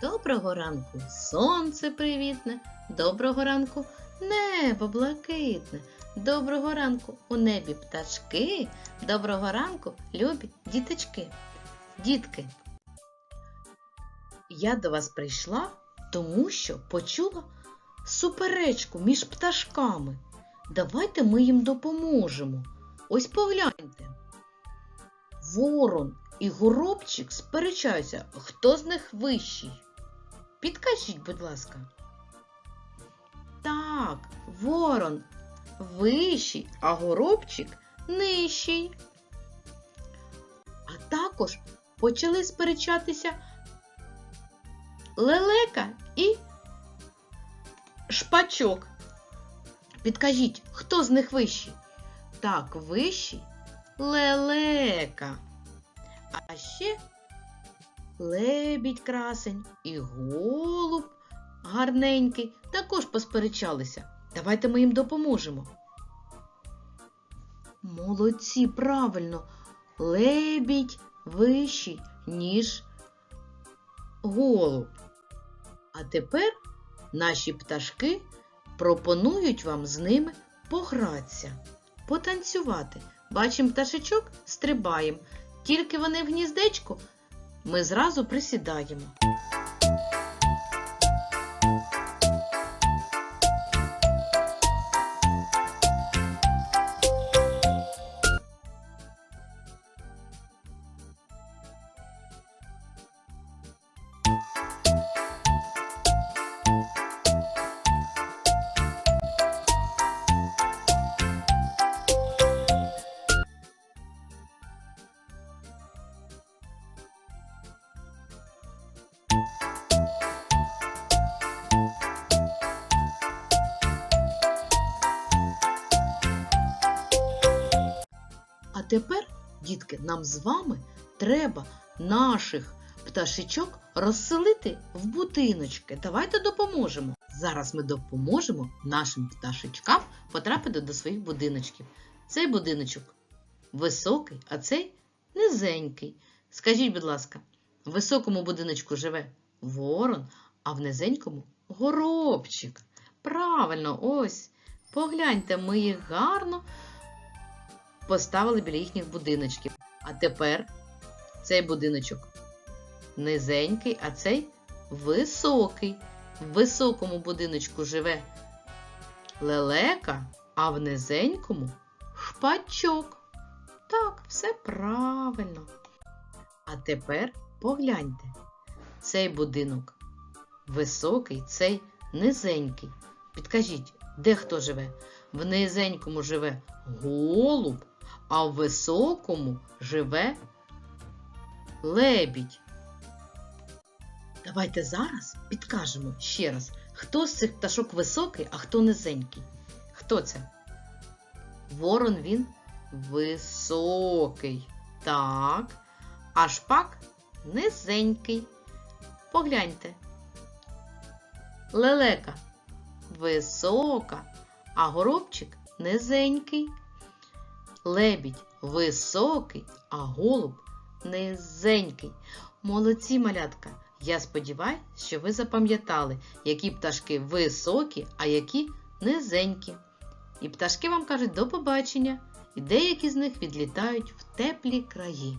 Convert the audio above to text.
Доброго ранку сонце привітне, доброго ранку небо блакитне, доброго ранку у небі пташки, доброго ранку, любі діточки. Дітки, я до вас прийшла, тому що почула суперечку між пташками. Давайте ми їм допоможемо. Ось погляньте. Ворон і горобчик сперечаються, хто з них вищий. Підкажіть, будь ласка. Так, ворон вищий, а горобчик нижчий. А також почали сперечатися лелека і шпачок. Підкажіть, хто з них вищий? Так, вищий лелека. А ще лебідь красень і голуб гарненький також посперечалися. Давайте ми їм допоможемо. Молодці, правильно, лебідь вищий, ніж голуб. А тепер наші пташки пропонують вам з ними погратися, потанцювати. Бачимо пташечок, стрибаємо. Тільки вони в гніздечку, ми зразу присідаємо. Тепер, дітки, нам з вами треба наших пташечок розселити в будиночки. Давайте допоможемо. Зараз ми допоможемо нашим пташечкам потрапити до своїх будиночків. Цей будиночок високий, а цей низенький. Скажіть, будь ласка, в високому будиночку живе ворон, а в низенькому горобчик. Правильно, ось. Погляньте, ми їх гарно поставили біля їхніх будиночків. А тепер цей будиночок низенький, а цей високий. В високому будиночку живе лелека, а в низенькому шпачок. Так, все правильно. А тепер погляньте. Цей будинок високий, цей низенький. Підкажіть, де хто живе? В низенькому живе голуб, а в високому живе лебідь. Давайте зараз підкажемо ще раз, хто з цих пташок високий, а хто низенький. Хто це? Ворон він високий. Так. А шпак низенький. Погляньте. Лелека висока, а горобчик низенький. Лебідь високий, а голуб низенький. Молодці малятка! Я сподіваюся, що ви запам'ятали, які пташки високі, а які низенькі. І пташки вам кажуть до побачення, і деякі з них відлітають в теплі краї.